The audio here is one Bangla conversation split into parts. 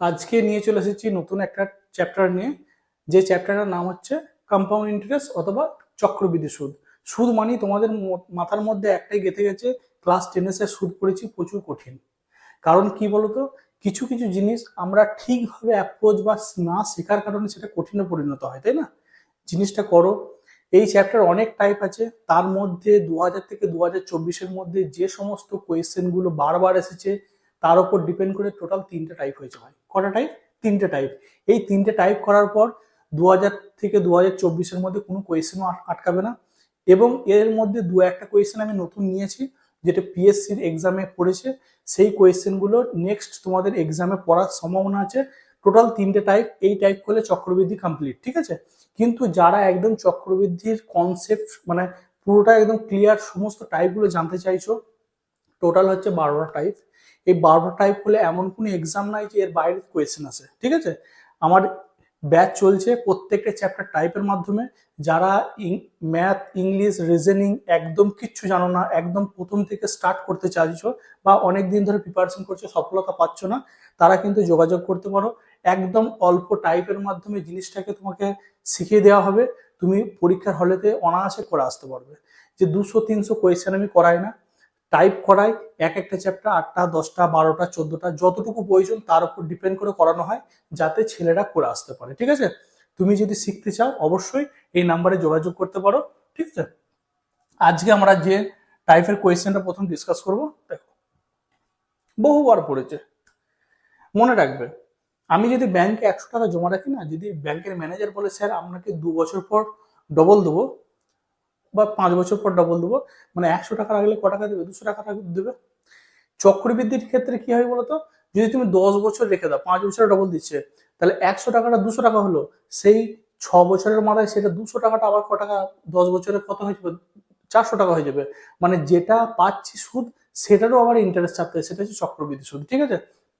আজকে নিয়ে চলে এসেছি নতুন একটা চ্যাপ্টার নিয়ে। যে চ্যাপ্টারটার নাম হচ্ছে কম্পাউন্ড ইন্টারেস্ট অথবা চক্রবৃদ্ধি সুদ। সুদ মানেই তোমাদের মাথার মধ্যে একটাই গেঁথে গেছে ক্লাস টেনে সে সুদ পড়েছি প্রচুর কঠিন। কারণ কি বলতো? কিছু কিছু জিনিস আমরা ঠিকভাবে অ্যাপ্রোচ বা না শেখার কারণে সেটা কঠিনে পরিণত হয়, তাই না? জিনিসটা করো। এই চ্যাপ্টার অনেক টাইপ আছে। তার মধ্যে দু থেকে দু হাজার মধ্যে যে সমস্ত কোয়েশ্চেনগুলো বারবার এসেছে তার উপর ডিপেন্ড করে টোটাল তিনটে টাইপ হয়েছে ভাই। কটা টাইপ তিনটে টাইপ এই তিনটে টাইপ করার পর দু হাজার থেকে দু হাজার চব্বিশের মধ্যে কোনো কোয়েশ্চেনও আটকাবে না। এবং এর মধ্যে দু একটা কোয়েশ্চেন আমি নতুন নিয়েছি, যেটা পিএসসির এক্সামে পড়েছে। সেই কোয়েশ্চেনগুলো নেক্সট তোমাদের এক্সামে পড়ার সম্ভাবনা আছে। টোটাল তিনটে টাইপ এই টাইপ করলে চক্রবৃদ্ধি কমপ্লিট ঠিক আছে? কিন্তু যারা একদম চক্রবৃদ্ধির কনসেপ্ট মানে পুরোটা একদম ক্লিয়ার সমস্ত টাইপগুলো জানতে চাইছো টোটাল হচ্ছে বারোটা টাইপ এই বারোটা টাইপ হলে এমন কোনো এক্সাম নাই যে এর বাইরে কোয়েশ্চেন আছে ঠিক আছে? আমার ব্যাচ চলছে প্রত্যেকটা চ্যাপ্টার টাইপের মাধ্যমে। যারা ম্যাথ ইংলিশ রিজনিং একদম কিচ্ছু জানো না, একদম প্রথম থেকে স্টার্ট করতে চাইছো বা অনেক দিন ধরে প্রিপারেশন করছ, সফলতা পাচ্ছ না, তারা কিন্তু যোগাযোগ করতে পারো। একদম অল্প টাইপের মাধ্যমে জিনিসটাকে তোমাকে শিখিয়ে দেওয়া হবে। তুমি পরীক্ষার হলেতে অনায়াসে করে আসতে পারবে। যে দুশো, তিনশো কোয়েশ্চেন আমি করাই না। টাইপ করাই এক একটা চ্যাপ্টার আটটা, দশটা, বারোটা, চোদ্দটা, যতটুকু প্রয়োজন তার উপর ডিপেন্ড করে করানো হয় যাতে ছেলেরা করে আসতে পারে, ঠিক আছে? তুমি যদি শিখতে চাও অবশ্যই এই নাম্বারে যোগাযোগ করতে পারো, ঠিক আছে? আজকে আমরা যে টাইপের কোয়েশ্চেনটা প্রথম ডিসকাস করব, দেখো। বহুবার পড়েছে। মনে রাখবে, আমি যদি ব্যাংকে একশো টাকা জমা রাখি না, যদি ব্যাংকের ম্যানেজার বলে, স্যার, আপনাকে দু বছর পর ডবল দেবো বা পাঁচ বছর পর ডবল দেবো। মানে একশো টাকা রাখলে ক টাকা দেবে? দুশো টাকা দেবে। চক্রবৃদ্ধির ক্ষেত্রে কি হয় বলতো? যদি তুমি দশ বছর রেখে দাও, পাঁচ বছরে ডবল দিচ্ছে, তাহলে একশো টাকাটা দুশো টাকা হলো। সেই ছ বছরের মাথায় সেটা দুশো টাকাটা আবার ক টাকা, দশ বছরে কত হয়ে যাবে? চারশো টাকা হয়ে যাবে। মানে যেটা পাচ্ছি সুদ, সেটারও আবার ইন্টারেস্ট চাপতে সেটা হচ্ছে চক্রবৃদ্ধি সুদ, ঠিক আছে?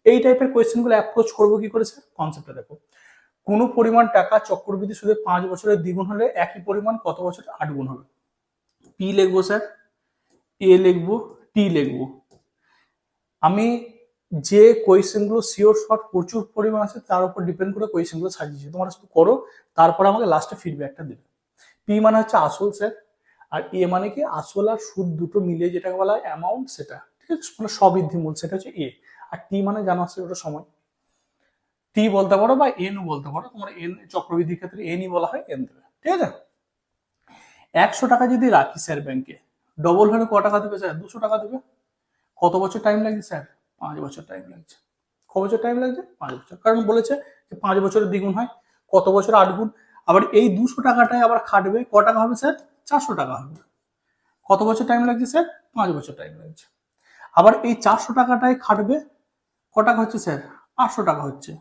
এই টাইপের কোয়েশ্চেনগুলো অ্যাপ্রোচ করব কি করেছে কনসেপ্টটা দেখো। কোনো পরিমাণ টাকা চক্রবৃদ্ধি সুদে পাঁচ বছরের দ্বিগুণ হলে একই পরিমাণ কত বছরে আট গুণ হবে? পি লিখব স্যার এ লিখব টি লিখব। আমি যে কোয়েশ্চেনগুলো শিওর শর্ট প্রচুর পরিমাণ আছে, তার উপর ডিপেন্ড করে কোয়েশ্চেনগুলো সাজিয়েছি তোমরা শুধু করো, তারপর আমাকে লাস্টে ফিডব্যাকটা দেবে। পি মানে হচ্ছে আসল স্যার আর এ মানে কি আসল আর সুদ দুটো মিলিয়ে যেটাকে বলা হয় অ্যামাউন্ট সেটা। ঠিক আছে? মানে সবৃদ্ধি মূল সেটা হচ্ছে এ আর টি মানে জানো আছে ওটা সময়। টি বলতে পারো বা এনও বলতে পারো, তোমরা এন চক্রবৃদ্ধির ক্ষেত্রে এনই বলা হয় এন দেবে। ঠিক আছে? একশো টাকা যদি রাখি স্যার ব্যাংকে ডবল হলে ক টাকা দেবে স্যার? দুশো টাকা দেবে। কত বছর টাইম লাগছে স্যার? পাঁচ বছর টাইম লাগছে। ক বছর টাইম লাগছে? পাঁচ বছর। কারণ বলেছে যে পাঁচ বছরের দ্বিগুণ হয়, কত বছর আট গুণ? আবার এই দুশো টাকাটাই আবার খাটবে, ক টাকা হবে স্যার? চারশো টাকা হবে। কত বছর টাইম লাগছে স্যার? পাঁচ বছর টাইম লাগছে। আবার এই চারশো টাকাটাই খাটবে, ক টাকা হচ্ছে স্যার? আটশো টাকা হচ্ছে।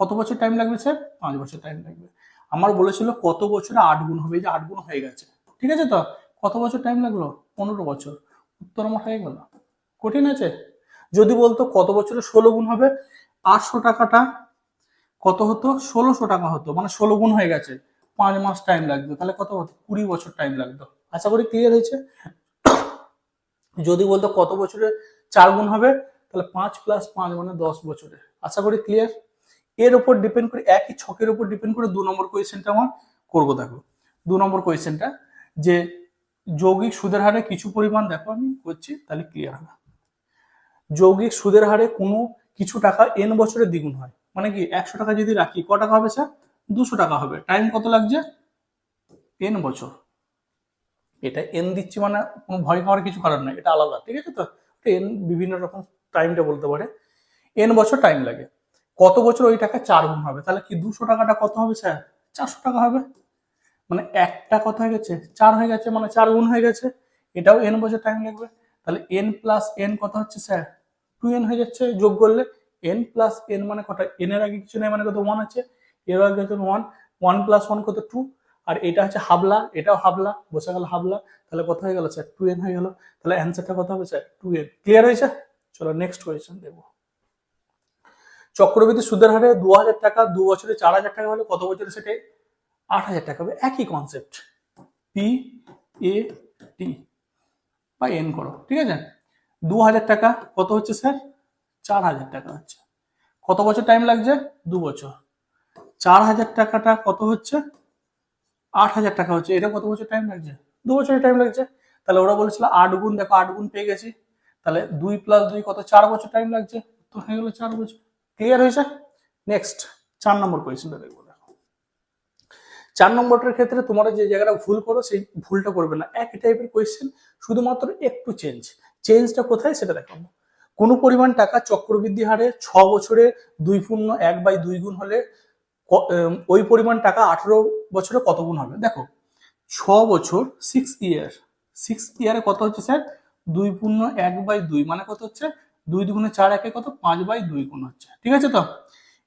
কত বছর টাইম লাগবে স্যার? পাঁচ বছর টাইম লাগবে। আমার বলেছিল কত বছরে আট গুণ হবে? যে আট গুণ হয়ে গেছে। ঠিক আছে তো? কত বছর টাইম লাগল? পনেরো বছর। উত্তর আমার হয়ে গেল। কঠিন আছে? যদি বলতো কত বছরে ষোলো গুণ হবে? আটশো টাকাটা কত হতো? ষোলোশো টাকা হতো। মানে ষোলো গুণ হয়ে গেছে। পাঁচ মাস টাইম লাগতো। তাহলে কত হতো কুড়ি বছর টাইম লাগতো। আশা করি ক্লিয়ার হয়েছে? যদি বলতো কত বছরে চার গুণ হবে? তাহলে পাঁচ প্লাস পাঁচ মানে দশ বছরে। আশা করি ক্লিয়ার এর উপর ডিপেন্ড করে, একই ছকের উপর ডিপেন্ড করে দু নম্বর কোয়েশ্চেনটা আমার করব দেখো। দু নম্বর কোয়েশ্চেনটা যে যৌগিক সুদের হারে কিছু পরিমাণ, দেখো আমি করছি, তাহলে ক্লিয়ার হবে। যৌগিক সুদের হারে কোনো কিছু টাকা এন বছরের দ্বিগুণ হয়। মানে কি, একশো টাকা যদি রাখি, ক টাকা হবে স্যার? দুশো টাকা হবে। টাইম কত লাগছে? এন বছর। এটা এন দিচ্ছি মানে কোনো ভয় পাওয়ার কিছু কারণ নাই, এটা আলাদা, ঠিক আছে তো? এন বিভিন্ন রকম টাইমটা বলতে পারে। এন বছর টাইম লাগে। কত বছর ওই টাকা চার গুণ হবে? তাহলে কি দুশো টাকাটা কত হবে স্যার? চারশো টাকা হবে। মানে একটা কত হয়ে গেছে, চার হয়ে গেছে মানে চার গুণ হয়ে গেছে, এটাও এন বছর টাইম লাগবে। তাহলে এন প্লাস এন কত হচ্ছে স্যার টু এন হয়ে যাচ্ছে, যোগ করলে এন প্লাস এন মানে কটা? এন এর আগে কিছু নেই মানে কত ওয়ান আছে? এর আগে হচ্ছে ওয়ান ওয়ান প্লাস ওয়ান কত টু আর এটা হচ্ছে হাবলা, এটাও হাবলা বসে গেল হাবলা। তাহলে কত হয়ে গেল স্যার টু এন হয়ে গেল। তাহলে অ্যান্সারটা কত হবে স্যার টু এন ক্লিয়ার হয়েছে? চলো নেক্সট কোয়েশ্চেন দেবো। চক্রবৃদ্ধি সুদের হারে দু হাজার টাকা, দু বছরে চার হাজার টাকা হলে কত বছরে সেটা? আট হাজার টাকা হবে। একই কনসেপ্ট পি এ টি বা এন করো, ঠিক আছে? দু হাজার টাকা, কত হচ্ছে স্যার? চার হাজার টাকা হচ্ছে। কত বছর টাইম লাগছে? দু বছর। চার হাজার টাকাটা কত হচ্ছে? আট হাজার টাকা হচ্ছে। এটা কত বছর টাইম লাগছে? দু বছরের টাইম লাগছে। তাহলে ওরা বলেছিল আট গুণ, দেখো আট গুণ পেয়ে গেছি। তাহলে দুই প্লাস দুই কত? চার বছর টাইম লাগছে। তো হয়ে গেল চার বছর। ক্লিয়ার হয়েছে? নেক্সট চার নম্বর কোয়েশ্চেনটা দেখব। দেখো চার নম্বরটার ক্ষেত্রে তোমরা যে জায়গাটা ভুল করো, সেই ভুলটা করবে না। একই টাইপের কোয়েশ্চেন শুধুমাত্র একটু চেঞ্জ চেঞ্জটা কোথায় সেটা দেখাবো। কোনো পরিমাণ টাকা চক্রবৃদ্ধি হারে ছ বছরে দুই পূর্ণ এক বাই দুই গুণ হলে ওই পরিমাণ টাকা আঠেরো বছরে কত গুণ হবে? দেখো, ছ বছর সিক্স ইয়ার সিক্স ইয়ারে কত হচ্ছে স্যার দুই পূর্ণ এক বাই দুই। মানে কত হচ্ছে? দুই দুগুণে চার একে কত? পাঁচ বাই দুই গুণ হচ্ছে। ঠিক আছে তো?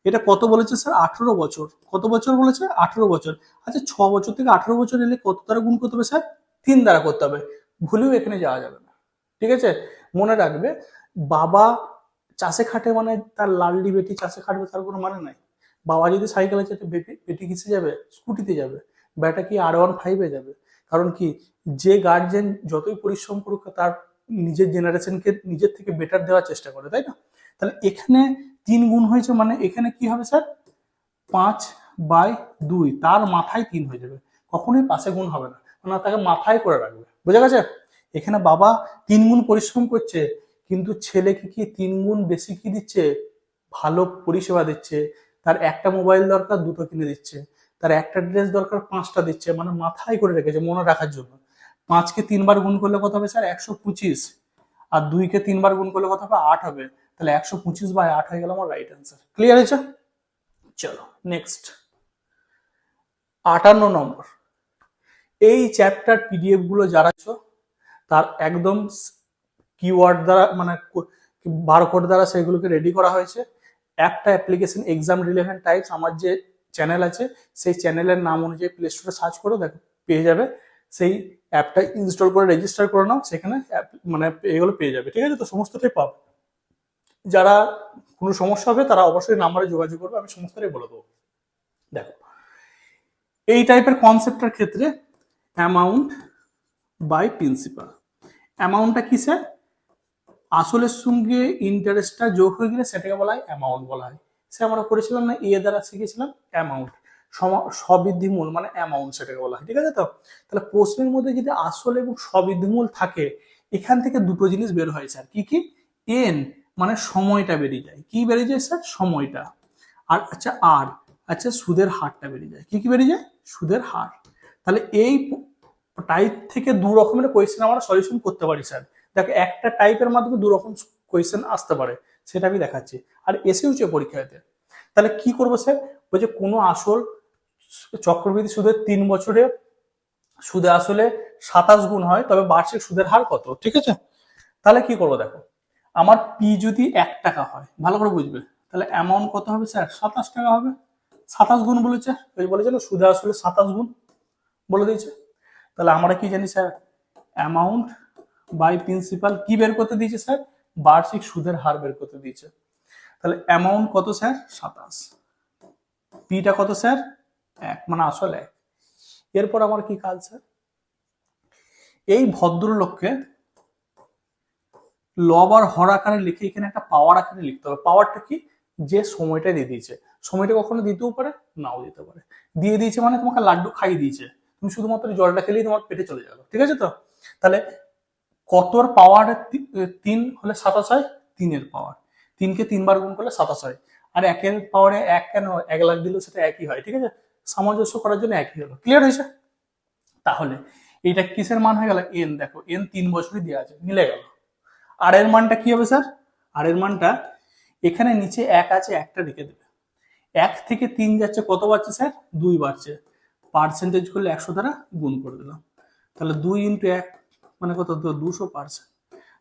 এটা কত বলেছে স্যার? আঠেরো বছর। কত বছর বলেছে? আঠেরো বছর। আচ্ছা ছ বছর থেকে আঠেরো বছর এলে কত দ্বারা গুণ করতে হবে স্যার? তিন দ্বারা করতে হবে। ভুলেও এখানে যাওয়া যাবে না। ঠিক আছে? মনে রাখবে, বাবা চাষে খাটে মানে তার লালডি বেটি চাষে খাটবে তার কোনো মানে নাই। বাবা যদি সাইকেলে চেটে বেটি বেটি কিসে যাবে? স্কুটিতে যাবে। বেটা কি আর ওয়ান ফাইভে যাবে? কারণ কি, যে গার্জেন যতই পরিশ্রম করুক, তার নিজের জেনারেশনকে নিজের থেকে বেটার দেওয়ার চেষ্টা করে, তাই না? তাহলে এখানে তিন গুণ হয়েছে মানে এখানে কি হবে স্যার? পাঁচ বাই দুই, তার মাথায় তিন হয়ে যাবে। কখনোই পাশে গুণ হবে না। মানে তাকে মাথায় করে রাখবে। বোঝা গেছে? এখানে বাবা তিন গুণ পরিশ্রম করছে, কিন্তু ছেলেকে কি তিন গুণ বেশি কি দিচ্ছে? ভালো পরিষেবা দিচ্ছে। তার একটা মোবাইল দরকার, দুটো কিনে দিচ্ছে। তার একটা ড্রেস দরকার, পাঁচটা দিচ্ছে। মানে মাথায় করে রেখেছে মনে রাখার জন্য। পাঁচকে তিনবার গুণ করলে কত হবে স্যার? একশো পঁচিশ। আর দুইকে তিনবার গুণ করলে কত হবে? আট হবে। তাহলে একশো পঁচিশ বাই আট হয়ে গেল আমার রাইট অ্যান্সার ক্লিয়ার হয়েছে? চলো নেক্সট আটান্ন নম্বর। এই চ্যাপ্টার পিডিএফগুলো যারা তার একদম কিওয়ার্ড দ্বারা মানে বারকোড দ্বারা সেগুলোকে রেডি করা হয়েছে। একটা অ্যাপ্লিকেশন এক্সাম রিলেভেন্ট টাইপস আমার যে চ্যানেল আছে, সেই চ্যানেলের নাম অনুযায়ী প্লে স্টোরে সার্চ করে, দেখো, পেয়ে যাবে। সেই অ্যাপটা ইনস্টল করে রেজিস্টার করে নাও, সেখানে মানে এগুলো পেয়ে যাবে। ঠিক আছে? তো সমস্তটাই পাবে। যারা কোনো সমস্যা হবে, তারা অবশ্যই নাম্বারে যোগাযোগ করবে, আমি সমস্তটাই বলে দেবো। দেখো, এই টাইপের কনসেপ্টের ক্ষেত্রে অ্যামাউন্ট বাই প্রিন্সিপাল অ্যামাউন্টটা কি স্যার আসলের সঙ্গে ইন্টারেস্টটা যোগ হয়ে গেলে সেটাকে বলা হয় অ্যামাউন্ট বলা হয়। সে আমরা করেছিলাম না এ দ্বারা শিখেছিলাম অ্যামাউন্ট সবৃদ্ধিমূল মানে অ্যামাউন্ট সেটাকে বলা হয়, ঠিক আছে তো? তাহলে প্রশ্নের মধ্যে যদি আসল এবং সবৃদ্ধিমূল থাকে, এখান থেকে দুটো জিনিস বের হয় স্যার কি কি? এন মানে সময়টা বেরিয়ে যায়। কি বেরিয়ে যায় স্যার? সময়টা। আর আচ্ছা আর। আচ্ছা সুদের হারটা বেরিয়ে যায়। কি কি বেরিয়ে যায়? সুদের হার। তাহলে এই টাইপ থেকে দু রকমের কোয়েশ্চেন আমরা সলিউশন করতে পারি, স্যার। দেখো, একটা টাইপের মাধ্যমে দু রকম কোয়েশ্চেন আসতে পারে, সেটা আমি দেখাচ্ছি। আর এসেওছে পরীক্ষাতে তাহলে কি করব, স্যার? বলছে কোনো আসল চক্রবৃদ্ধি সুদের তিন বছরে সুদে আসলে সাতাশ গুণ হয়, তবে বার্ষিক সুদের হার কত? ঠিক আছে? তাহলে কি করব, দেখো। আমার পি যদি এক টাকা হয়, ভালো করে বুঝবে। তাহলে অ্যামাউন্ট কত হবে স্যার সাতাশ টাকা হবে। সাতাশ গুণ বলেছে। ওই বলেছে না সুদে আসলে সাতাশ গুণ বলে দিয়েছে। তাহলে আমরা কি জানি স্যার অ্যামাউন্ট বাই প্রিন্সিপাল কি বের করতে দিয়েছে স্যার বার্ষিক সুদের হার বের করতে দিয়েছে। তাহলে অ্যামাউন্ট কত স্যার সাতাশ। পিটা কত স্যার এক মানে আসল এক। এরপর আমার কি কাজ স্যার এই ভদ্রলোককে লব আর হর আকারে লিখে এখানে একটা পাওয়ার আকারে লিখতে হবে। পাওয়ারটা কি? যে সময়টা দিয়ে দিয়েছে। সময়টা কখনো দিতেও পারে, নাও দিতে পারে। দিয়ে দিয়েছে মানে তোমাকে লাড্ডু খাইয়ে দিয়েছে। তুমি শুধুমাত্র জলটা খেলেই তোমার পেটে চলে যাবে। ঠিক আছে তো? তাহলে কতর পাওয়ার তিন হলে সাতাশ হয়? তিনের পাওয়ার তিনকে তিনবার গুণ করলে সাতাশ হয়। আর একের পাওয়ারে এক কেন? এক লাখ দিলেও সেটা একই হয়। ঠিক আছে? সামঞ্জস্য করার জন্য একই হলো। ক্লিয়ার হয়েছে? তাহলে এটা কিসের মান হয়ে গেল? এন দেখো। এন তিন বছরই দেওয়া আছে। মিলে গেল। আর এর মানটা কি হবে স্যার আর এর মানটা এখানে নিচে এক আছে, একটা রেখে দেবে। এক থেকে তিন যাচ্ছে, কত বাড়ছে স্যার দুই বাড়ছে। পার্সেন্টেজ করলে একশো দ্বারা গুণ করে দিলাম। তাহলে দুই ইন্টু এক মানে কত? দুশো পার্সেন্ট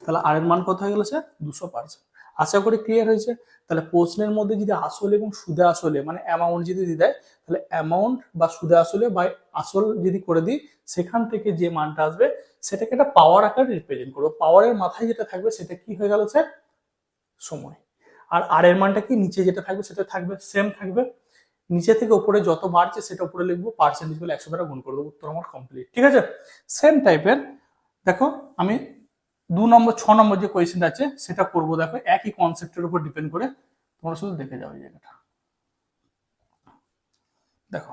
তাহলে আর এর মান কত হয়ে গেল স্যার দুশো পার্সেন্ট আশা করি ক্লিয়ার হয়েছে। তাহলে প্রশ্নের মধ্যে যদি আসল এবং সুদে আসলে মানে অ্যামাউন্ট যদি দিয়ে দেয়, তাহলে অ্যামাউন্ট বা সুদে আসলে বা আসল যদি করে দিই, সেখান থেকে যে মানটা আসবে সেটাকে একটা পাওয়ার আকারে রিপ্রেজেন্ট করব। পাওয়ারের মাথায় যেটা থাকবে, সেটা কি হয়ে গেল স্যার সময়। আর আর এর মানটা কি? নিচে যেটা থাকবে, সেটা থাকবে সেম থাকবে। নিচে থেকে উপরে যত বাড়ছে, সেটা উপরে লিখব পার্সেন্টেজগুলো একশো দ্বারা গুণ করে দেবো, উত্তর আমার কমপ্লিট ঠিক আছে? সেম টাইপের দেখো, আমি দু নম্বর, ছ নম্বর যে কোয়েশ্চেনটা আছে, সেটা করব। দেখো, একই কনসেপ্টের উপর ডিপেন্ড করে তোমরা শুধু দেখে যাও জায়গাটা। দেখো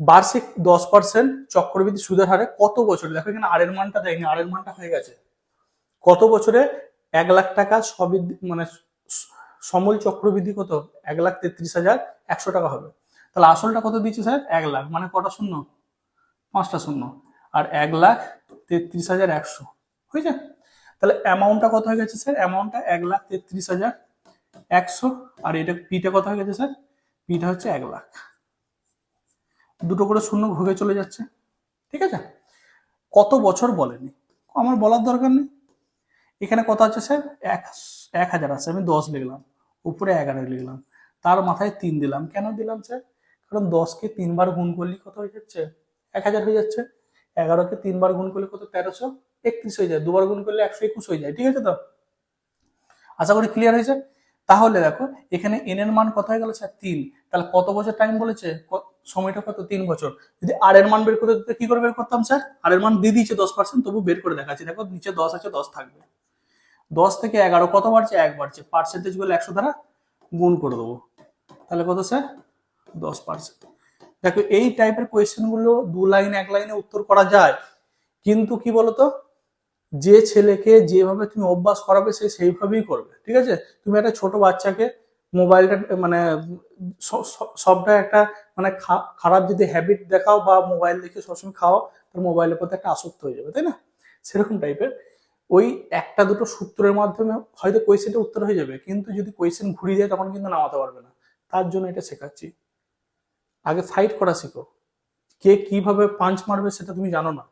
বার্ষিক দশ পার্সেন্ট চক্রবৃদ্ধি সুদের হারে কত বছরে? দেখো এখানে আর এর মানটা দেয়নি আর এর মানটা হয়ে গেছে। কত বছরে? এক লাখ টাকা সবৃদ্ধি মানে সমল চক্রবৃদ্ধি কত? এক লাখ তেত্রিশ হাজার একশো টাকা হবে। তাহলে আসলটা কত দিচ্ছে স্যার? এক লাখ। মানে কটা শূন্য? পাঁচটা শূন্য। আর এক লাখ তেত্রিশ হাজার একশো। হয়েছে? তাহলে অ্যামাউন্টটা কত হয়ে গেছে স্যার? অ্যামাউন্টটা এক লাখ তেত্রিশ হাজার একশো। আর এটা পিটা কত হয়ে গেছে স্যার? পিটা হচ্ছে এক লাখ। দুটো করে শূন্য ভুগে চলে যাচ্ছে। ঠিক আছে? কত বছর বলেনি? আমার বলার দরকার নেই। এখানে কত আছে স্যার? এক এক হাজার আছে। আমি দশ লিখলাম। উপরে এগারো লিখলাম। তার মাথায় তিন দিলাম। কেন দিলাম স্যার? কারণ দশকে তিনবার গুণ করলে কত হয়ে যাচ্ছে? এক হাজার হয়ে যাচ্ছে। এগারোকে তিনবার গুণ করলে কত? তেরোশো একত্রিশ হয়ে যায়। দুবার গুণ করলে একশো একুশ হয়ে যায়। ঠিক আছে তো? আশা করি ক্লিয়ার হয়েছে? তাহলে দেখো, এখানে এন এর মান কত হয়ে গেল স্যার? তিন। তাহলে কত বছর টাইম বলেছে? সময়টা কত? তিন বছর। যদি আর এর মান বের করতে দিতে কি করে বের করতাম স্যার? আর এর মান দিয়ে দিয়েছে দশ পার্সেন্ট তবু বের করে দেখাচ্ছি। দেখো, নিচে দশ আছে, দশ থাকবে। দশ থেকে এগারো, কত বাড়ছে? এক বাড়ছে। পার্সেন্টেজগুলো একশো দ্বারা গুণ করে দেবো। তাহলে কত স্যার? দশ পার্সেন্ট দেখো, এই টাইপের কোয়েশ্চেনগুলো দু লাইন, এক লাইনে উত্তর করা যায়। কিন্তু কি বলতো? যে ছেলেকে যেভাবে তুমি অভ্যাস করাবে, সে সেইভাবেই করবে। ঠিক আছে? তুমি একটা ছোট বাচ্চাকে মোবাইলটা মানে সবটা একটা মানে খারাপ যদি হ্যাবিট দেখাও বা মোবাইল দেখে সবসময় খাও তাহলে মোবাইলের প্রতি একটা আসক্ত হয়ে যাবে, তাই না? সেরকম টাইপের ওই একটা দুটো সূত্রের মাধ্যমে হয়তো কোয়েশ্চেনটা উত্তর হয়ে যাবে, কিন্তু যদি কোয়েশ্চেন ঘুরিয়ে যায় তখন কিন্তু নামাতে পারবে না। তার জন্য এটা শেখাচ্ছি। আগে ফাইট করা শিখো। কে কীভাবে পাঞ্চ মারবে সেটা তুমি জানো না।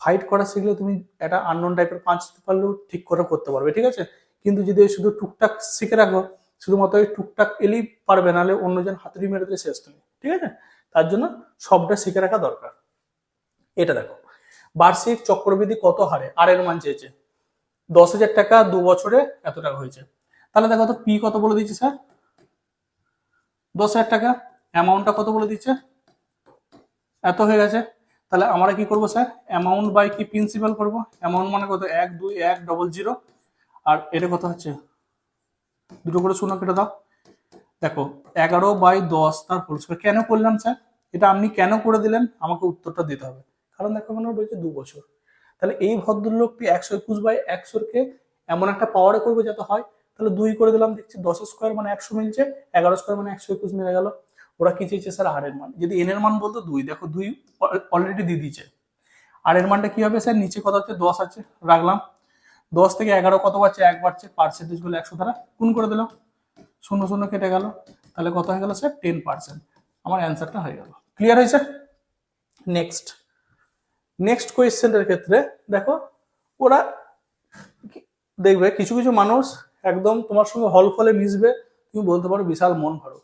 ফাইট করা শিখলে তুমি একটা আননোন টাইপের পাঞ্চ পারলেও ঠিক করে করতে পারবে, ঠিক আছে? কিন্তু যদি শুধু টুকটাক শিখে রাখো শুধুমাত্র ওই টুকটাক এলেই পারবে, নাহলে অন্যজন হাতুড়ি মেরে দিয়ে শেষ তুমি। ঠিক আছে? তার জন্য সবটা শিখে রাখা দরকার। এটা দেখো, বার্ষিক চক্রবৃদ্ধি কত হারে? আর এর মান চেয়েছে। দশ হাজার টাকা দু বছরে এত টাকা হয়েছে। তাহলে দেখো তো পি কত বলে দিচ্ছে স্যার? দশ হাজার টাকা। অ্যামাউন্টটা কত বলে দিচ্ছে এত হয়ে গেছে। তাহলে আমরা কি করব স্যার? অ্যামাউন্ট বাই কি প্রিন্সিপাল করব? অ্যামাউন্ট মানে কত? এক, দুই, এক, ডবল জিরো। আর এটা কত হচ্ছে? দুটো করে শূন্য কেটে দাও। দেখো, এগারো বাই দশ, তার হোল স্কোয়ার কেন করলাম স্যার এটা আপনি কেন করে দিলেন? আমাকে উত্তরটা দিতে হবে। কারণ দেখো মানে বলছে দু বছর তাহলে এই ভদ্রলোকটি একশো একুশ বাই একশোকে এমন একটা পাওয়ারে করবে যাতে হয়? তাহলে দুই করে দিলাম, দেখছি দশ স্কোয়ার মানে একশো মিলছে, এগারো স্কোয়ার মানে একশো একুশ মিলে গেল। ওরা কি চেয়েছে স্যার আর এর মান। যদি এন এর মান বলতো, দুই। দেখো, দুই অলরেডি দিয়ে দিয়েছে। আর এর মানটা কি হবে স্যার নিচে কথা হচ্ছে দশ আছে, রাখলাম। দশ থেকে এগারো কত বাড়ছে? এক বাড়ছে পার্সেন্টেজগুলো একশো দ্বারা গুণ করে দিলাম শূন্য শূন্য কেটে গেল। তাহলে কত হয়ে গেল স্যার টেন পার্সেন্ট আমার অ্যান্সারটা হয়ে গেল। ক্লিয়ার হয়েছে? নেক্সট নেক্সট কোয়েশ্চেনের ক্ষেত্রে দেখো, ওরা দেখবে, কিছু কিছু মানুষ একদম তোমার সঙ্গে হল ফলে মিশবে, তুমি বলতে পারো বিশাল মন ভালো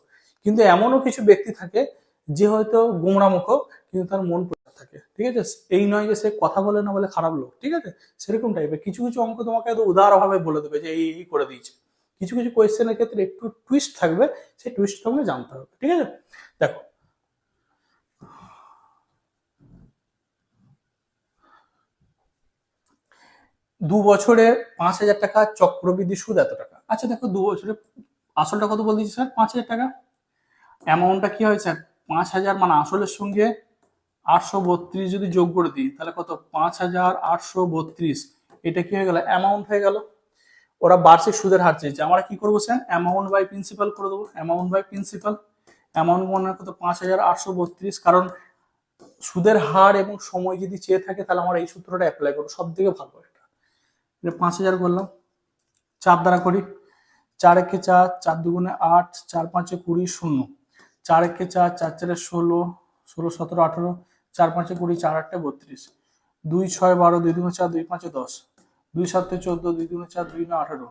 কিন্তু এমনও কিছু ব্যক্তি থাকে যে হয়তো গোমরা মুখ কিন্তু তার মন থাকে। ঠিক আছে? এই নয় যে সে কথা বলে না বলে খারাপ লোক, ঠিক আছে? সেরকম টাইপের কিছু কিছু অঙ্ক তোমাকে একদম উদারভাবে বলে দেবে যে এই এই করে দিয়েছে। কিছু কিছু কোয়েশ্চেনের ক্ষেত্রে একটু টুইস্ট থাকবে সেই টুইস্টটা আমাকে জানতে হবে, ঠিক আছে? দেখো। দু বছরে পাঁচ হাজার টাকা চক্রবৃদ্ধি সুদ এত টাকা। আচ্ছা দেখো দু বছরে আসলটা কত বল দিচ্ছি স্যার? পাঁচ হাজার টাকা। অ্যামাউন্টটা কি হয় স্যার? পাঁচ হাজার মানে আসলের সঙ্গে আটশো বত্রিশ যদি যোগ করে দিই, তাহলে কত? পাঁচ হাজার আটশো বত্রিশ। এটা কি হয়ে গেল? অ্যামাউন্ট হয়ে গেল। ওরা বার্ষিক সুদের হার চেয়েছে। আমরা কি করব স্যার? অ্যামাউন্ট বাই প্রিন্সিপাল করে দেবো। অ্যামাউন্ট বাই প্রিন্সিপাল অ্যামাউন্ট মনে কত? পাঁচ হাজার আটশো বত্রিশ। কারণ সুদের হার এবং সময় যদি চেয়ে থাকে, তাহলে আমরা এই সূত্রটা অ্যাপ্লাই করব। সব থেকে ভালো এটা পাঁচ হাজার করলাম। চার দ্বারা করি। চার একে চার চার দুগুণে আট, চার পাঁচে কুড়ি, শূন্য। চার একে চার চার চারে ষোলো ষোলো, সতেরো, আঠেরো। চার পাঁচে কুড়ি, চার আটটা বত্রিশ। দুই ছয় বারো, দুই দুগুণে চার, দুই পাঁচে দশ। দুই সাতে চোদ্দ, দুই দুগুণে চার, দুই নয়, আঠেরো।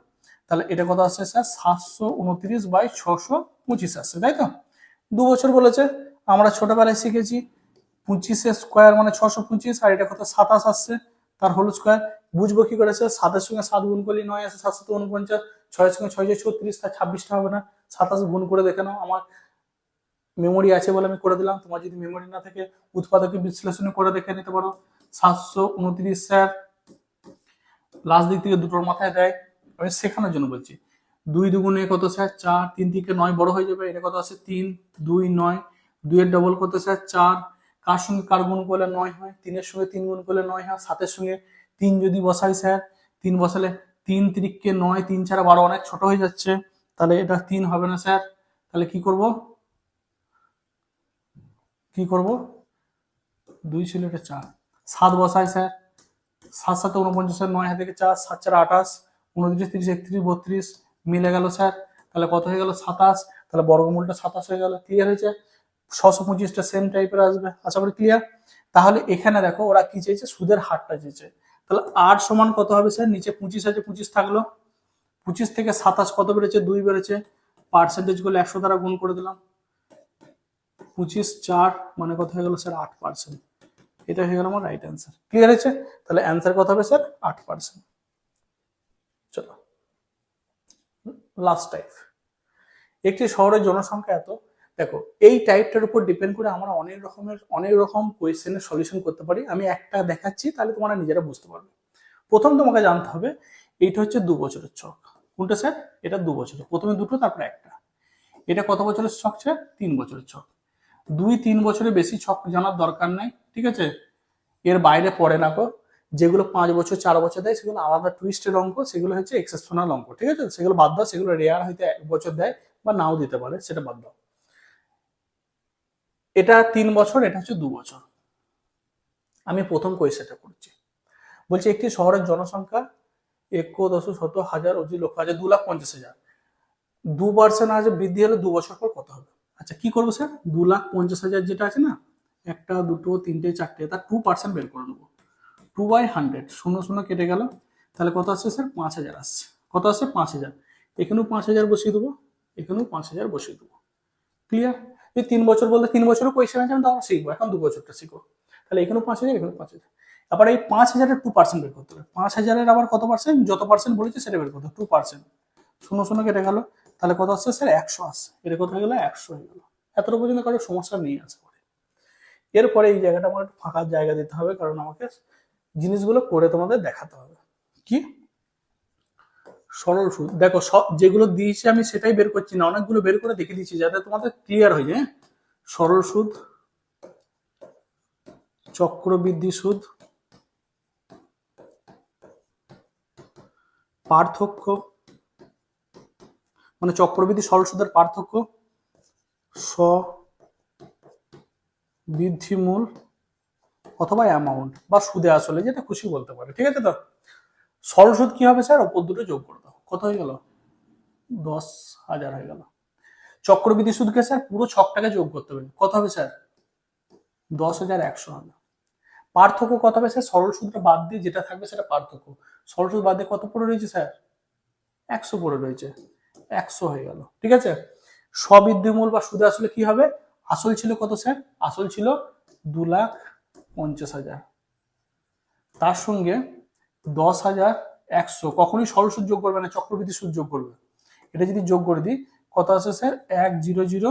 তাহলে এটা কত আসছে স্যার? সাতশো উনত্রিশ বাই ছশো পঁচিশ আসছে, তাই তো? দু বছর বলেছে, আমরা ছোটবেলায় শিখেছি পঁচিশের স্কোয়ার মানে ছশো পঁচিশ, আর এটা কত? সাতাশ আসছে, তার হোল স্কোয়ার। বুঝব কি করে স্যার? সাতের সঙ্গে সাত গুণ করলে নয় আছে সাতশো উনপঞ্চাশ, ছয়ের সঙ্গে ছয় ছত্রিশ, তার ছাব্বিশটা হবে না। সাতাশ গুণ করে দেখে নাও, আমার মেমোরি আছে বলে আমি করে দিলাম। তোমার যদি মেমোরি না থাকে উৎপাদকের বিশ্লেষণে করে দেখে নিতে পারো। সাতশো উনত্রিশ স্যার লাস্ট দিক থেকে দুটোর মাথায় দেয়। আমি শেখানোর জন্য বলছি। দুই দুগুণে কত স্যার? চার। তিন থেকে নয় বড় হয়ে যাবে। এটা কত আছে? তিন। দুই নয়। দুইয়ের ডবল কত স্যার? চার। কার সঙ্গে কার গুণ করলে নয় হয়? তিনের সঙ্গে তিন গুণ করলে নয় হয়? সাতের সঙ্গে তিন যদি বসাই স্যার, তিন বসালে তিন তিরিককে নয়, তিন ছাড়া বারো অনেক ছোট হয়ে যাচ্ছে। তাহলে এটা তিন হবে না স্যার। তাহলে কি করব? কি করব? দুই ছিল এটা চার। সাত বসাই স্যার। সাত সাথে উনপঞ্চাশের নয় হাত থেকে চার, সাত চার আঠাশ উনত্রিশ তিরিশ, একত্রিশ, বত্রিশ, মিলে গেল স্যার। তাহলে কত হয়ে গেল? সাতাশ। তাহলে বর্গমূলটা সাতাশ হয়ে গেল। ক্লিয়ার হয়েছে? ছশো পঁচিশটা সেম টাইপের আসবে। আশা করি ক্লিয়ার তাহলে এখানে দেখো, ওরা কি চেয়েছে? সুদের হারটা চেয়েছে। তাহলে আট সমান কত হবে স্যার? নিচে পঁচিশ আছে, পঁচিশ থাকল। পঁচিশ থেকে সাতাশ কত বেড়েছে? দুই বেড়েছে। পার্সেন্টেজগুলো একশো দ্বারা গুণ করে দিলাম। পঁচিশ চার মানে কত হয়ে গেল স্যার আট পার্সেন্ট এটা হয়ে গেল আমার রাইট অ্যান্সার ক্লিয়ার হয়েছে? তাহলে অ্যান্সার কত হবে স্যার? আট পার্সেন্ট চলো। লাস্ট টাইপ একটি শহরের জনসংখ্যা এত। দেখো, এই টাইপটার উপর ডিপেন্ড করে আমরা অনেক রকমের, অনেক রকম কোয়েশ্চেনের সলিউশন করতে পারি। আমি একটা দেখাচ্ছি, তাহলে তোমরা নিজেরা বুঝতে পারবে। প্রথম তোমাকে জানতে হবে, এইটা হচ্ছে দু বছরের ছক কোনটা স্যার? এটা দু বছরের। প্রথমে দুটো, তারপরে একটা। এটা কত বছরের ছক স্যার? তিন বছরের ছক দুই তিন বছরের বেশি ছক জানার দরকার নাই, ঠিক আছে? এর বাইরে পড়ে না গো। যেগুলো পাঁচ বছর, চার বছর দেয়, সেগুলো আলাদা টুইস্টের অঙ্ক, সেগুলো হচ্ছে এক্সেপশনাল অঙ্ক, ঠিক আছে? সেগুলো বাদ দাও, সেগুলো রেয়ার হয়তো এক বছর দেয় বা নাও দিতে পারে, সেটা বাদ দাও। এটা তিন বছর, এটা হচ্ছে দু বছর। আমি প্রথম কোয়েশ্চেনটা করছি। বলছি, একটি শহরের জনসংখ্যা একাদশ শত হাজার অজি লক্ষ হাজার দু লাখ পঞ্চাশ হাজার। দু পার্সেন্ট আজ বৃদ্ধি হলে দু বছর পর কত হবে? আচ্ছা কি করব স্যার? দু লাখ পঞ্চাশ হাজার যেটা আছে না, একটা, দুটো, তিনটে, চারটে, তার টু পার্সেন্ট বের করে নেব। টু বাই হান্ড্রেড শূন্য শূন্য কেটে গেল। তাহলে কত আসছে স্যার? পাঁচ হাজার আসছে। কত আসছে? পাঁচ হাজার। এখানেও পাঁচ হাজার বসিয়ে দেবো, এখানেও পাঁচ হাজার বসিয়ে দেবো। ক্লিয়ার এই তিন বছর বলতে তিন বছরও কোয়েশ্চেন আছে, আমি তারপর শিখব। এখন দু বছরটা শিখব। তাহলে এখানেও পাঁচ হাজার, এখানেও পাঁচ হাজার। আবার এই পাঁচ হাজারের টু পার্সেন্ট বের করতে হবে। পাঁচ হাজারের আবার কত পার্সেন্ট যত পার্সেন্ট বলেছে সেটা বের করতে হবে। টু পার্সেন্ট শূন্য শূন্য কেটে গেল। তাহলে কত আসছে স্যার? একশো আসছে এটা কত হয়ে গেলো? একশো হয়ে গেলো। এতটা পর্যন্ত কারও সমস্যা নেই আছে এরপরে এই জায়গাটা আমার একটু ফাঁকা জায়গা দিতে হবে, কারণ আমাকে জিনিসগুলো করে তোমাদের দেখাতে হবে। কি? সরল সুদ। দেখো, সব যেগুলো দিয়েছি আমি সেটাই বের করছি না, অনেকগুলো বের করে দেখে দিচ্ছি যাতে তোমাদের ক্লিয়ার হয়ে যায় হ্যাঁ? সরল সুদ, চক্রবৃদ্ধি সুদ, পার্থক্য মানে চক্রবৃদ্ধি সরল সুদের পার্থক্য স বৃদ্ধিমূল অথবা অ্যামাউন্ট বা সুদে আসলে যেটা খুশি বলতে পারে। ঠিক আছে তো? সরল সুদ কি হবে স্যার? ওপর দুটো যোগ করে দাও। কত হয়ে গেল? দশ হাজার হয়ে গেল। চক্রবৃদ্ধি সুদকে স্যার পুরো ছকটাকে যোগ করতে হবে। কত হবে স্যার? দশ হাজার একশো হবে। পার্থক্য কত হবে স্যার? সরল সুদটা বাদ দিয়ে যেটা থাকবে সেটা পার্থক্য। সরল সুদ বাদ দিয়ে কত পড়ে রয়েছে স্যার? একশো পড়ে রয়েছে। একশো হয়ে গেল, ঠিক আছে? স্ববৃদ্ধিমূল বা সুদে আসলে কি হবে? আসল ছিল কত স্যার? আসল ছিল দু লাখ পঞ্চাশ হাজার। তার সঙ্গে দশ হাজার একশো, কখনোই সরল সুদ যোগ করবে না, চক্রবৃদ্ধি সুদ যোগ করবে। এটা যদি যোগ করে দিই, কত আছে স্যার? এক জিরো জিরো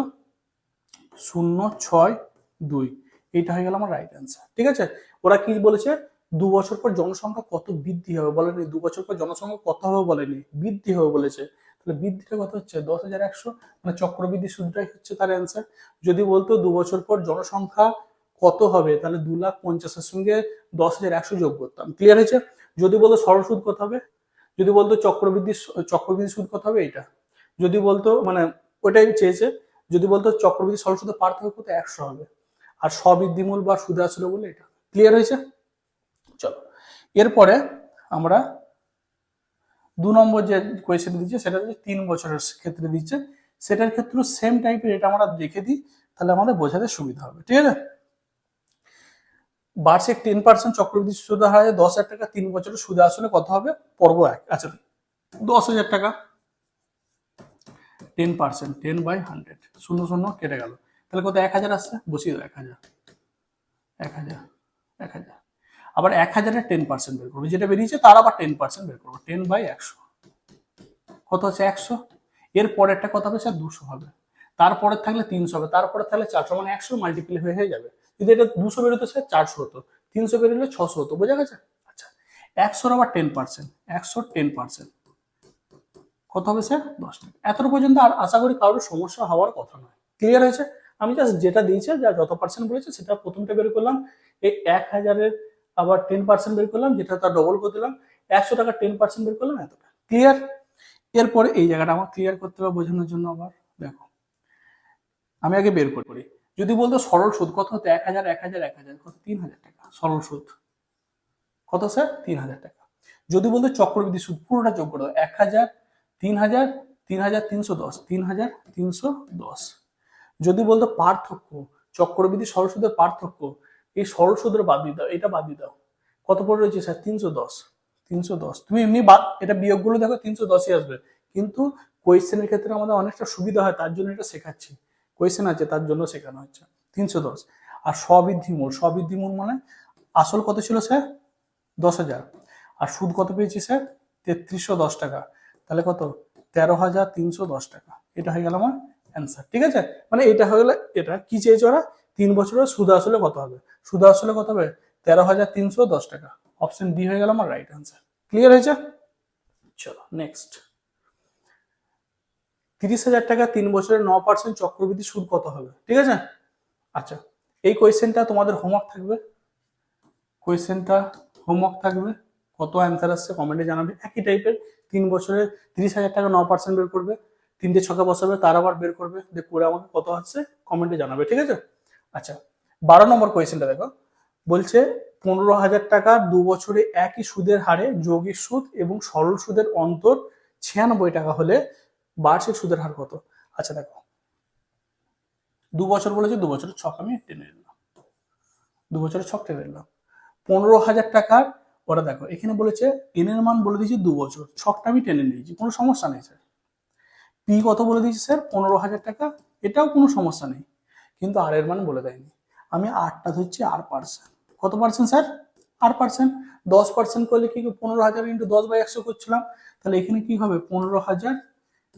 শূন্য ছয় দুই। এটা হয়ে গেল আমার রাইট অ্যান্সার ঠিক আছে? ওরা কি বলেছে? দু বছর পর জনসংখ্যা কত বৃদ্ধি হবে বলেনি, দু বছর পর জনসংখ্যা কত হবে বলেনি, বৃদ্ধি হবে বলেছে। তাহলে বৃদ্ধিটা কত হচ্ছে? দশ হাজার একশো। মানে চক্রবৃদ্ধি সুদটাই হচ্ছে তার অ্যান্সার যদি বলতো দু বছর পর জনসংখ্যা কত হবে? তাহলে দু লাখ পঞ্চাশের সঙ্গে দশ হাজার একশো যোগ করতাম। ক্লিয়ার হয়েছে? যদি বলতো সরল সুদ কত হবে? যদি বলতো চক্রবৃদ্ধি চক্রবৃদ্ধি সুদ কত হবে? এটা যদি বলতো মানে ওটাই চেয়েছে, যদি বলতো চক্রবৃদ্ধি সরল সুদের পার্থক্য কত? একশো হবে। আর স্ববৃদ্ধিমূল বা সুদে আসলে বলে এটা। ক্লিয়ার হয়েছে? চলো। এরপরে আমরা দু নম্বর যে কোয়েশ্চেন দিচ্ছে, সেটা হচ্ছে তিন বছরের ক্ষেত্রে দিচ্ছে। সেটার ক্ষেত্রেও সেম টাইপের এটা আমরা দেখে দিই, তাহলে আমাদের বোঝাতে সুবিধা হবে, ঠিক আছে? বার্ষিক টেন পার্সেন্ট চক্রবৃদ্ধি সুদ হারে দশ হাজার টাকা তিন বছরের সুদে আসলে কত হবে? পর্ব এক আচ্ছা দশ হাজার টাকা। Ten percent ten by hundred শূন্য শূন্য কেটে গেল। তাহলে কত? এক হাজার আসছে? বসিয়ে দাও, এক হাজার। এক হাজার এক হাজার। আবার এক হাজারের টেন পার্সেন্ট বের করব। যেটা বেরিয়েছে তার আবার টেন পার্সেন্ট বের করব। টেন বাই একশো। কত হচ্ছে? একশো। এর পরেরটা কত হবে স্যার? দুশো হবে। তারপরে থাকলে তিনশো হবে। তারপরে থাকলে চারশো। মানে একশো মাল্টিপ্লাই হয়ে হয়ে যাবে। যদি এটা দুশো বেরোতো স্যার, চারশো হতো। তিনশো বেরোলে ছশো হতো। বোঝা গেছে? আচ্ছা। একশোর আবার টেন পার্সেন্ট একশো টেন পার্সেন্ট কত হবে স্যার? দশ টাকা। এতটা পর্যন্ত আর আশা করি কারোর সমস্যা হওয়ার কথা নয়। ক্লিয়ার হয়েছে? আমি জাস্ট যেটা দিয়েছে, যা যত পার্সেন্ট বলেছে, সেটা প্রথমটা বের করলাম। এই এক হাজারের আবার টেন পার্সেন্ট বের করলাম, যেটা তার ডবল করে দিলাম, একশো টাকা টেন পার্সেন্ট বের করলাম, এতটা। ক্লিয়ার এরপরে এই জায়গাটা আমার ক্লিয়ার করতে হবে বোঝানোর জন্য আবার, দেখো। আমি আগে বের করি যদি বলতো সরল সুদ, কত হতো? এক হাজার এক হাজার এক হাজার, কত? তিন হাজার টাকা, সরল সুদ। কত স্যার? তিন হাজার টাকা। যদি বলতো চক্রবৃদ্ধি সুদ, পুরোটা যোগ করে এক হাজার, তিন হাজার তিন হাজার তিনশো দশ, তিন হাজার তিনশো দশ। যদি বলতো পার্থক্য, চক্রবৃদ্ধি সরল সুদের পার্থক্য এই সরল সুদের বাদ দিয়ে দাও, এটা বাদ দিয়ে দাও। কত পড়ে রয়েছে স্যার? তিনশো দশ। তিনশো দশ। তুমি এমনি বাদ, এটা বিয়োগগুলো দেখো, তিনশো দশই আসবে। কিন্তু কোয়েশ্চেনের ক্ষেত্রে আমাদের অনেকটা সুবিধা হয়, তার জন্য এটা শেখাচ্ছি। কোয়েশ্চেন আছে, তার জন্য শেখানো হচ্ছে। তিনশো দশ। আর স্ববৃদ্ধি মূল স্ববৃদ্ধি মূল মানে আসল কত ছিল স্যার? দশ হাজার। আর সুদ কত পেয়েছি স্যার? তেত্রিশশো দশ টাকা। তাহলে কত? তেরো হাজার তিনশো দশ টাকা। এটা হয়ে গেল আমার অ্যান্সার ঠিক আছে? মানে এটা হয়ে গেলে, এটা কি চেয়েছে ওরা? তিন বছরের সুদ আসলে কত হবে? সুদ আসলে কত হবে? তেরো হাজার তিনশো দশ টাকা। অপশন ডি হয়ে গেল আমার রাইট অ্যান্সার ক্লিয়ার হয়েছে? চলো নেক্সট তিরিশ হাজার টাকা তিন বছরের ন পার্সেন্ট চক্রবৃদ্ধি সুদ কত হবে? ঠিক আছে? আচ্ছা এই কোয়েশ্চেনটা তোমাদের হোমওয়ার্ক থাকবে। কোয়েশ্চেনটা হোমওয়ার্ক থাকবে। কত অ্যান্সার আসছে কমেন্টে জানাবে। একই টাইপের তিন বছরে তিরিশ হাজার টাকা ন পার্সেন্ট বের করবে। তিনটে ছকে বসাবে, তার আবার বের করবে। যে করে আমাকে কত আসছে? কমেন্টে জানাবে। ঠিক আছে? আচ্ছা বারো নম্বর কোয়েশ্চেনটা দেখো। বলছে, পনেরো হাজার টাকা দু বছরে একই সুদের হারে যৌগিক সুদ এবং সরল সুদের অন্তর ছিয়ানব্বই টাকা হলে বার্ষিক সুদের হার কত? আচ্ছা দেখো, দু বছর বলেছে, দু বছরের ছক আমি টেনে নিলাম। দু বছরের ছক টেনে নিলাম। পনেরো হাজার টাকার ওরা দেখো, এখানে বলেছে এন এর মান বলে দিয়েছি দু বছর, ছকটা আমি টেনে নিয়েছি, কোনো সমস্যা নেই স্যার পি কত বলে দিয়েছি স্যার পনেরো হাজার টাকা, এটাও কোনো সমস্যা নেই। কিন্তু আর এর মান বলে দেয়নি। আমি আটটা ধরছি আর পার্সেন্ট কত পার্সেন্ট স্যার আর পার্সেন্ট দশ পার্সেন্ট করলে কি পনেরো হাজার ইন্টু দশ বাই একশো করছিলাম? তাহলে এখানে কি হবে? পনেরো হাজার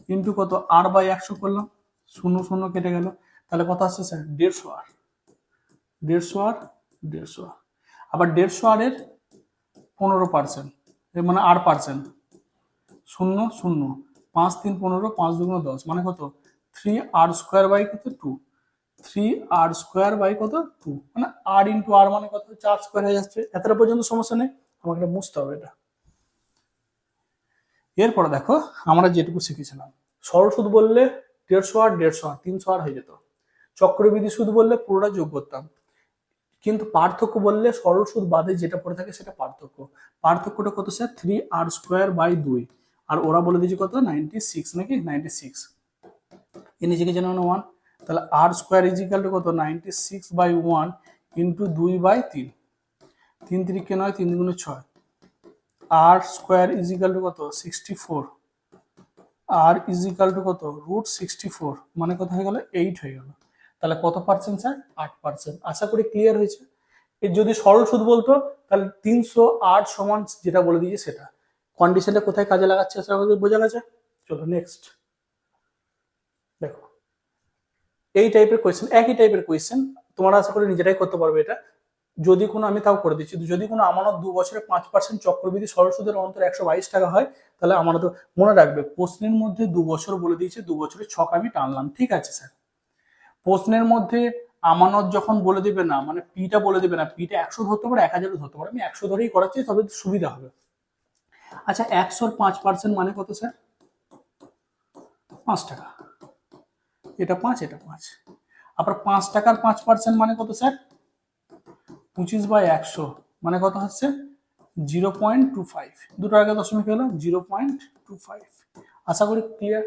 ইন্টু কত? আর বাই একশো করলাম। শূন্য শূন্য কেটে গেল। তাহলে কত আসছে স্যার দেড়শো আর দেড়শো আর দেড়শো আর আবার দেড়শো আরের পনেরো পার্সেন্ট মানে আট পার্সেন্ট শূন্য শূন্য। পাঁচ তিন পনেরো, পাঁচ দুগুণ দশ। মানে কত? থ্রি আর স্কোয়ার বাই কত? Two three r square by কত? টু মানে আর ইন্টু আর মানে কত? চার স্কোয়ার হয়ে যাচ্ছে। এতটা পর্যন্ত সমস্যা নেই। আমাকে এটা মুছতে হবে এটা। এরপরে দেখো, আমরা যেটুকু শিখেছিলাম। সরল সুদ বললে দেড়শো আর দেড়শো আর, তিনশো আর হয়ে যেত। চক্রবৃদ্ধি সুদ বললে পুরোটা যোগ করতাম। কিন্তু পার্থক্য বললে সরল সুদ বাদে যেটা পড়ে থাকে সেটা পার্থক্য। পার্থক্যটা কত sir? Three r square by দুই। আর ওরা বলে দিয়েছে কত? নাইনটি সিক্স নাকি? নাইনটি সিক্স এ নিজেকে জানানো ওয়ান। তাহলে আর স্কোয়ার ইজিক্যাল টু কত? Ninety six by one into দুই বাই তিন। তিন তিরিকে নয়, তিন দুগুণে ছয়। আর স্কোয়ার ইজিক্যাল টু কত? Sixty four r equal to কত? রুট সিক্সটি ফোর মানে কত হয়ে গেল? এইট হয়ে গেল। তাহলে কত পার্সেন্ট স্যার আট পার্সেন্ট আশা করি ক্লিয়ার হয়েছে। এর যদি সরল সুদ বলতো, তাহলে তিনশো আট সমান যেটা বলে দিয়েছে সেটা। কন্ডিশনটা কোথায় কাজে লাগাচ্ছে? আশা করি বোঝা গেছে। চলো নেক্সট দেখো। এই টাইপের কোয়েশ্চেন একই টাইপের কোয়েশ্চেন তোমরা আশা করি নিজেরাই করতে পারবে এটা। যদি কোনো আমি তাও করে দিচ্ছি, যদি কোনো আমানত দু বছরে পাঁচ পার্সেন্ট চক্রবৃদ্ধি সরল সুদের অন্তর একশো বাইশ টাকা হয়, তাহলে আমানত মনে রাখবে, প্রশ্নের মধ্যে দু বছর বলে দিয়েছে, দু বছরের ছক আমি টানলাম, ঠিক আছে স্যার প্রশ্নের মধ্যে আমানত যখন বলে দেবে না মানে পিটা বলে দেবে না পিটা একশো ধরতে পারে, এক হাজারও ধরতে পারে, আমি একশো ধরেই করাচ্ছি, তবে সুবিধা হবে। আচ্ছা একশোর পাঁচ পার্সেন্ট মানে কত স্যার পাঁচ টাকা। এটা পাঁচ এটা পাঁচ। আবার পাঁচ টাকার পাঁচ পার্সেন্ট মানে কত, স্যার? পঁচিশ বাই একশো মানে কত হচ্ছে? Zero point two five. দুটো আগে দশমিক হলো, জিরো পয়েন্ট টু ফাইভ। আশা করি ক্লিয়ার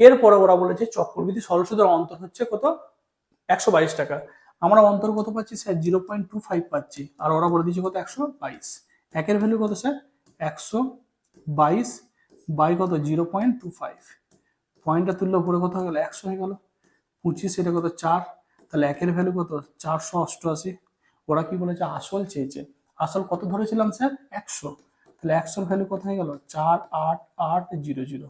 এরপরে ওরা বলেছে চক্রবৃদ্ধি সরল সুদের অন্তর হচ্ছে কত? একশো বাইশ টাকা। আমরা অন্তর কত পাচ্ছি, sir? Zero point two five পাচ্ছি। আর ওরা বলে দিয়েছে কত? একশো বাইশ। একের ভ্যালু কত, স্যার? একশো বাইশ বাই কত? Zero point two five. পয়েন্টটা তুললে উপরে হয়ে গেল? একশো হয়ে গেল। পঁচিশ, এটা কত? চার। তাহলে একের ভ্যালু কত? চারশো অষ্টআশি। ওরা কি বলেছে? আসল চেয়েছে। আসল কত ধরেছিলাম স্যার একশো। তাহলে একশোর ভ্যালু কত হয়ে গেল? চার আট আট জিরো জিরো।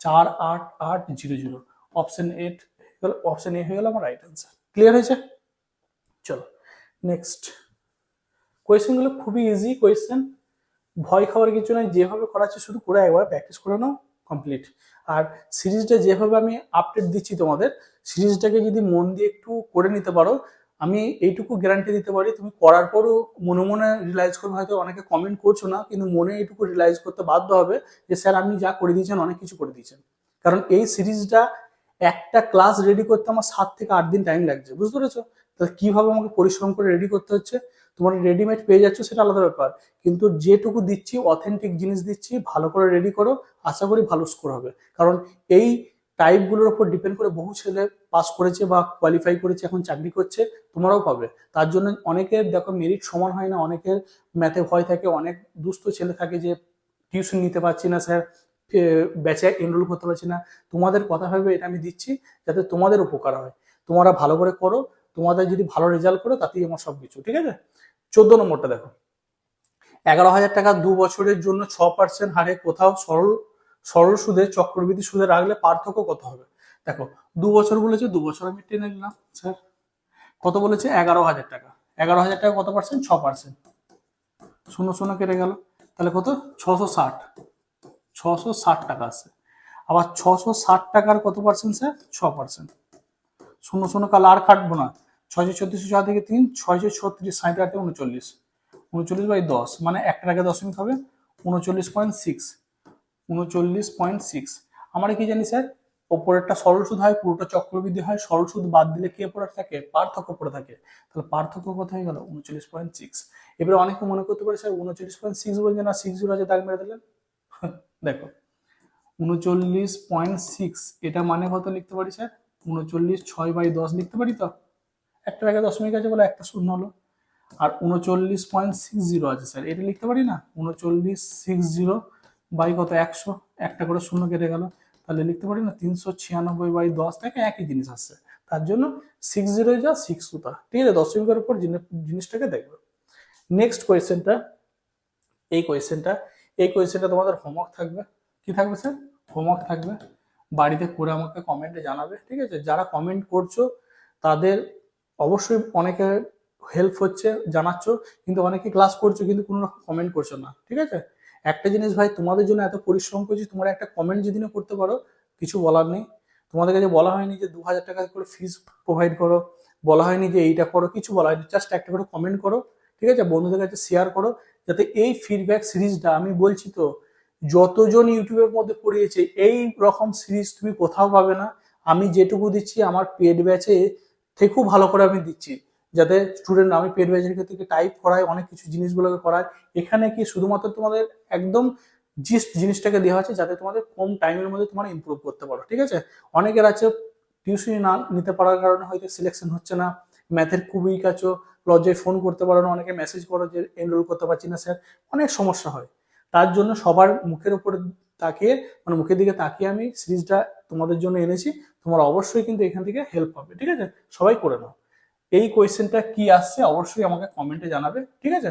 চার আট আট zero zero. Option eight option A হয়ে গেল আমার রাইট অ্যান্সার ক্লিয়ার হয়েছে? চলো নেক্সট কোয়েশ্চেনগুলো খুবই ইজি কোয়েশ্চেন ভয় খাওয়ার কিছু নয় যেভাবে করাচ্ছে, শুধু করে একবার প্র্যাকটিস করে নাও। কমপ্লিট আর সিরিজটা যেভাবে আমি আপডেট দিচ্ছি তোমাদের, সিরিজটাকে যদি মন দিয়ে একটু করে নিতে পারো, আমি এইটুকু গ্যারান্টি দিতে পারি, তুমি করার পরও মনে মনে রিলাইজ করবে, হয়তো অনেকে কমেন্ট করছ না, কিন্তু মনে এইটুকু রিলাইজ করতে বাধ্য হবে যে, স্যার, আপনি যা করে দিয়েছেন, অনেক কিছু করে দিয়েছেন। কারণ এই সিরিজটা একটা ক্লাস রেডি করতে আমার সাত থেকে আট দিন টাইম লাগছে, বুঝতে পেরেছ? তাহলে কীভাবে আমাকে পরিশ্রম করে রেডি করতে হচ্ছে? তোমার রেডিমেড পেয়ে যাচ্ছ সেটা আলাদা ব্যাপার। কিন্তু যেটুকু দিচ্ছি অথেন্টিক জিনিস দিচ্ছি, ভালো করে রেডি করো, আশা করি ভালো স্কোর হবে। কারণ এই টাইপগুলোর উপর ডিপেন্ড করে বহু ছেলে পাস করেছে বা কোয়ালিফাই করেছে, এখন চাকরি করছে, তোমরাও পাবে। তার জন্য অনেকের দেখো মেরিট সমান হয় না, অনেকের ম্যাথে ভয় থাকে, অনেক দুস্থ ছেলে থাকে যে টিউশন নিতে পারছি না, স্যার ব্যাচে এনরোল করতে পারছি না। তোমাদের কথা ভেবে এটা আমি দিচ্ছি যাতে তোমাদের উপকার হয়। তোমরা ভালো করে করো তোমাদের যদি ভালো রেজাল্ট করো তাতেই আমার সব কিছু ঠিক আছে? চোদ্দ নম্বরটা দেখো। এগারো হাজার টাকা দু বছরের জন্য ছ পার্সেন্ট হারে কোথাও সরল সরল সুদে, চক্রবৃদ্ধি সুদে রাখলে পার্থক্য কত হবে? দেখো, দু বছর বলেছে, দু বছর আমি টেনে নিলাম, স্যার। কত বলেছে? এগারো হাজার টাকা। এগারো হাজার টাকা কত পার্সেন্ট ছ পার্সেন্ট শূন্য শূন্য কেটে গেল। তাহলে কত? ছশো ষাট। ছশো ষাট টাকা আছে। আবার ছশো ষাট টাকার কত পার্সেন্ট স্যার? ছ পার্সেন্ট শূন্য শূন্য কাল আর কাটবো না। ছয়শো ছত্রিশশো চার থেকে তিন, ছয়শো ছত্রিশ ষাট আটে উনচল্লিশ। উনচল্লিশ বাই দশ মানে একটা টাকা দশমিক হবে। উনচল্লিশ পয়েন্ট সিক্স, উনচল্লিশ পয়েন্ট সিক্স। আমরা কি জানি স্যার? ওপরেরটা সরল সুদ হয়, পুরোটা চক্রবৃদ্ধি হয়। সরল সুদ বাদ দিলে কে পড়ে থাকে? পার্থক্য পড়ে থাকে। তাহলে পার্থক্য কোথায় গেল? উনচল্লিশ পয়েন্ট সিক্স। এবারে অনেকে মনে করতে পারে স্যার, উনচল্লিশ পয়েন্ট সিক্স বলছে না, সিক্স জিরো আছে দাগ মেরে দিলেন? দেখো, উনচল্লিশ পয়েন্ট সিক্স, এটা মানে কত লিখতে পারি স্যার? উনচল্লিশ ছয় বাই দশ লিখতে পারি তো? একটা আগে দশমিক আছে বলে একটা শূন্য হলো। আর উনচল্লিশ পয়েন্ট সিক্স জিরো আছে স্যার, এটা লিখতে পারি না? উনচল্লিশ সিক্স জিরো বাই কত একশো? একটা করে শূন্য কেটে গেল। তাহলে লিখতে পারি না? তিনশো ছিয়ানব্বই বাই দশ থেকে একই জিনিস আসছে। তার জন্য সিক্স জিরো যা সিক্স সুতা ঠিক আছে দশমিকের উপর জিনিসটাকে দেখবে। নেক্সট কোয়েশ্চেনটা এই কোয়েশ্চেনটা এই কোয়েশ্চেনটা তোমাদের হোমওয়ার্ক থাকবে। কি থাকবে স্যার? হোমওয়ার্ক থাকবে। বাড়িতে করে আমাকে কমেন্টে জানাবে। ঠিক আছে, যারা কমেন্ট করছ, তাদের অবশ্যই অনেকে হেল্প হচ্ছে, জানাচ্ছ, কিন্তু অনেকে ক্লাস করছ, কিন্তু কোনো রকম কমেন্ট করছ না, ঠিক আছে? একটা জিনিস ভাই, তোমাদের জন্য এত পরিশ্রম করছি, তোমরা একটা কমেন্ট যদি না করতে পারো, কিছু বলার নেই। তোমাদের কাছে বলা হয়নি যে দু হাজার টাকা করে ফিস প্রোভাইড করো, বলা হয়নি যে এইটা করো, কিছু বলা হয়নি জাস্ট একটা করে কমেন্ট করো, ঠিক আছে? বন্ধুদের কাছে শেয়ার করো, যাতে এই ফিডব্যাক সিরিজটা আমি বলছি তো, যতজন ইউটিউবের মধ্যে পড়িয়েছে, এই রকম সিরিজ তুমি কোথাও পাবে না। আমি যেটুকু দিচ্ছি, আমার পেড ব্যাচে থেকেও ভালো করে আমি দিচ্ছি। যাতে স্টুডেন্ট আমি পেড ব্যাচের ক্ষেত্রে টাইপ করাই, অনেক কিছু জিনিসগুলোকে করায় এখানে কি শুধুমাত্র তোমাদের একদম জিস্ট জিনিসটাকে দেওয়া আছে, যাতে তোমাদের কম টাইমের মধ্যে তোমরা ইমপ্রুভ করতে পারো, ঠিক আছে? অনেকের আছে টিউশনি না নিতে পারার কারণে হয়তো সিলেকশন হচ্ছে না ম্যাথের খুব উইক আছো, লজ্জায় ফোন করতে পারো না, অনেকে মেসেজ করো যে এনরোল করতে পারছি না, স্যার, অনেক সমস্যা হয়। তার জন্য সবার মুখের উপরে তাকিয়ে মানে মুখের দিকে তাকিয়ে আমি সিরিজটা তোমাদের জন্য এনেছি, তোমরা অবশ্যই কিন্তু এখান থেকে হেল্প পাবে, ঠিক আছে? সবাই করে নাও। এই কোয়েশ্চেনটা কি আসছে অবশ্যই আমাকে কমেন্টে জানাবে, ঠিক আছে?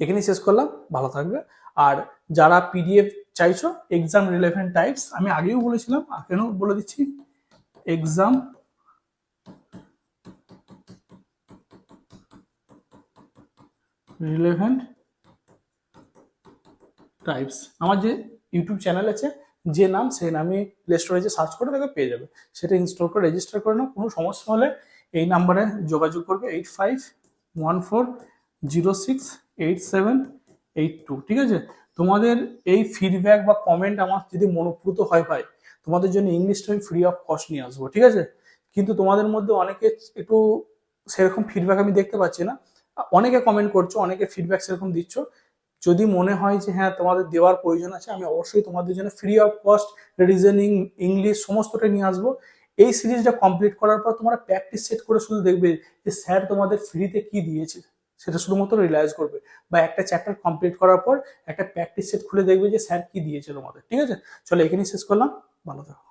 এখানেই শেষ করলাম, ভালো থাকবে। আর যারা পিডিএফ চাইছো এক্সাম রিলেভেন্ট টাইপস আমি আগেও বলেছিলাম কেন বলে দিচ্ছি? এক্সাম রিলেভেন্ট টাইপস আমার যে ইউটিউব চ্যানেল আছে, যে নাম সেই নামে প্লে স্টোরেজে সার্চ করে তাকে পেয়ে যাবে। সেটা ইনস্টল করে রেজিস্টার করে নাও। কোনো সমস্যা হলে এই নাম্বারে যোগাযোগ করবে eight five one four zero six eight seven eight two. ঠিক আছে? তোমাদের এই ফিডব্যাক বা কমেন্ট আমার যদি মনোপ্রুত হয় ভাই, তোমাদের জন্য ইংলিশটা আমি ফ্রি অফ কস্ট নিয়ে আসব। ঠিক আছে? কিন্তু তোমাদের মধ্যে অনেকে একটু সেরকম ফিডব্যাক আমি দেখতে পাচ্ছি না। অনেকে কমেন্ট করছ, অনেকে ফিডব্যাক সেরকম দিচ্ছ। যদি মনে হয় যে হ্যাঁ তোমাদের দেওয়ার প্রয়োজন আছে, আমি অবশ্যই তোমাদের জন্য free of cost reasoning English সমস্তটা নিয়ে আসব। এই সিরিজটা কমপ্লিট করার পর তোমরা প্র্যাকটিস সেট করে শুধু দেখবে যে, স্যার তোমাদের ফ্রিতে কি দিয়েছে, সেটা শুধুমাত্র রিলাইজ করবে। বা একটা চ্যাপ্টার কমপ্লিট করার পর একটা প্র্যাকটিস সেট খুলে দেখবে যে, স্যার কি দিয়েছে তোমাদের, ঠিক আছে? চলো এখানেই শেষ করলাম। ভালো থাকো।